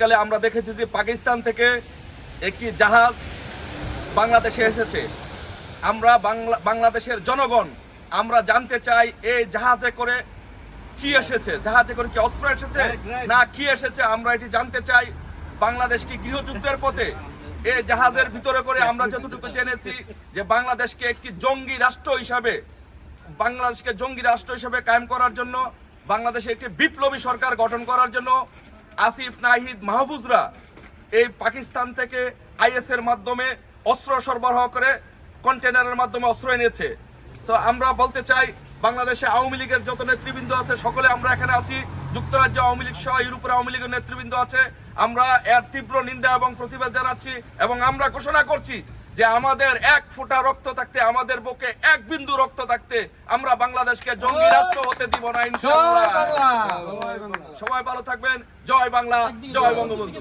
কালে আমরা দেখেছি যে পাকিস্তান থেকে একটি জাহাজ বাংলাদেশে এসেছে। আমরা বাংলা বাংলাদেশের জনগণ আমরা জানতে চাই এই জাহাজে করে কি এসেছে? জাহাজে করে কি অস্ত্র এসেছে? না কি এসেছে? আমরা এটি জানতে চাই। বাংলাদেশ কি গৃহযুদ্ধের পথে? এই জাহাজের ভিতরে করে আমরা যতটুকু জেনেছি যে বাংলাদেশকে একটি জঙ্গি রাষ্ট্র হিসাবে বাংলাদেশকে জঙ্গি রাষ্ট্র হিসেবে কায়েম করার জন্য বাংলাদেশে একটি বিপ্লবী সরকার গঠন করার জন্য আসিফ নাহিদ মাহবুজরা এই পাকিস্তান থেকে আইএস এর মাধ্যমে অস্ত্র সরবরাহ করে কন্টেনারের মাধ্যমে অস্ত্র এনেছে। সো আমরা বলতে চাই, বাংলাদেশে আওয়ামী লীগের যত নেতৃবৃন্দ আছে, সকলে আমরা এখানে আছি। যুক্তরাজ্য আওয়ামী লীগ সহ ইউরোপের আওয়ামী লীগের নেতৃবৃন্দ আছে। আমরা এর তীব্র নিন্দা এবং প্রতিবাদ জানাচ্ছি এবং আমরা ঘোষণা করছি যে আমাদের এক ফোঁটা রক্ত থাকতে আমাদের বুকে এক বিন্দু রক্ত থাকতে আমরা বাংলাদেশকে জঙ্গি রাষ্ট্র হতে দিব না ইনশাআল্লাহ। সবাই ভালো থাকবেন। জয় বাংলা জয় বঙ্গবন্ধু।